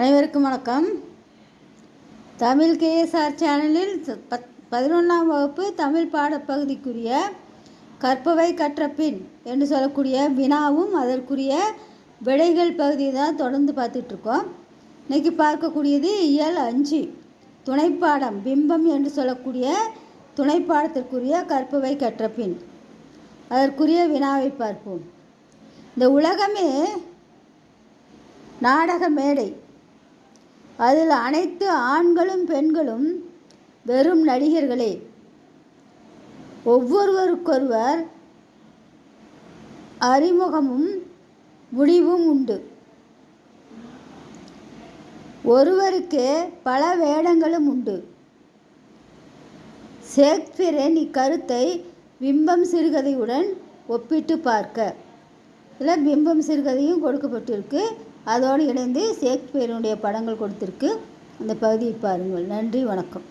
அனைவருக்கும் வணக்கம். தமிழ் கேஎஸ்ஆர் சேனலில் பத் பதினொன்றாம் வகுப்பு தமிழ் பாடப்பகுதிக்குரிய கற்பவை கற்ற பின் என்று சொல்லக்கூடிய வினாவும் அதற்குரிய விடைகள் பகுதி தான் தொடர்ந்து பார்த்துட்ருக்கோம். இன்றைக்கி பார்க்கக்கூடியது இயல் அஞ்சு துணைப்பாடம் பிம்பம் என்று சொல்லக்கூடிய துணைப்பாடத்திற்குரிய கற்பவை கற்ற பின். அதற்குரிய வினாவை பார்ப்போம். இந்த உலகமே நாடக மேடை அதில் அனைத்து ஆண்களும் பெண்களும் வெறும் நடிகர்களே. ஒவ்வொருவருக்கொருவர் அறிமுகமும் முடிவும் உண்டு. ஒருவருக்கு பல வேடங்களும் உண்டு. ஷேக்ஸ்பியரின் இக்கருத்தை பிம்பம் சிறுகதையுடன் ஒப்பிட்டு பார்க்க. இதில் பிம்பம் சிறுகதையும் கொடுக்கப்பட்டிருக்கு. அதோடு இணைந்து ஷேக்ஸ்பியருடைய படங்கள் கொடுத்துருக்கு. அந்த பகுதியை பாருங்கள். நன்றி வணக்கம்.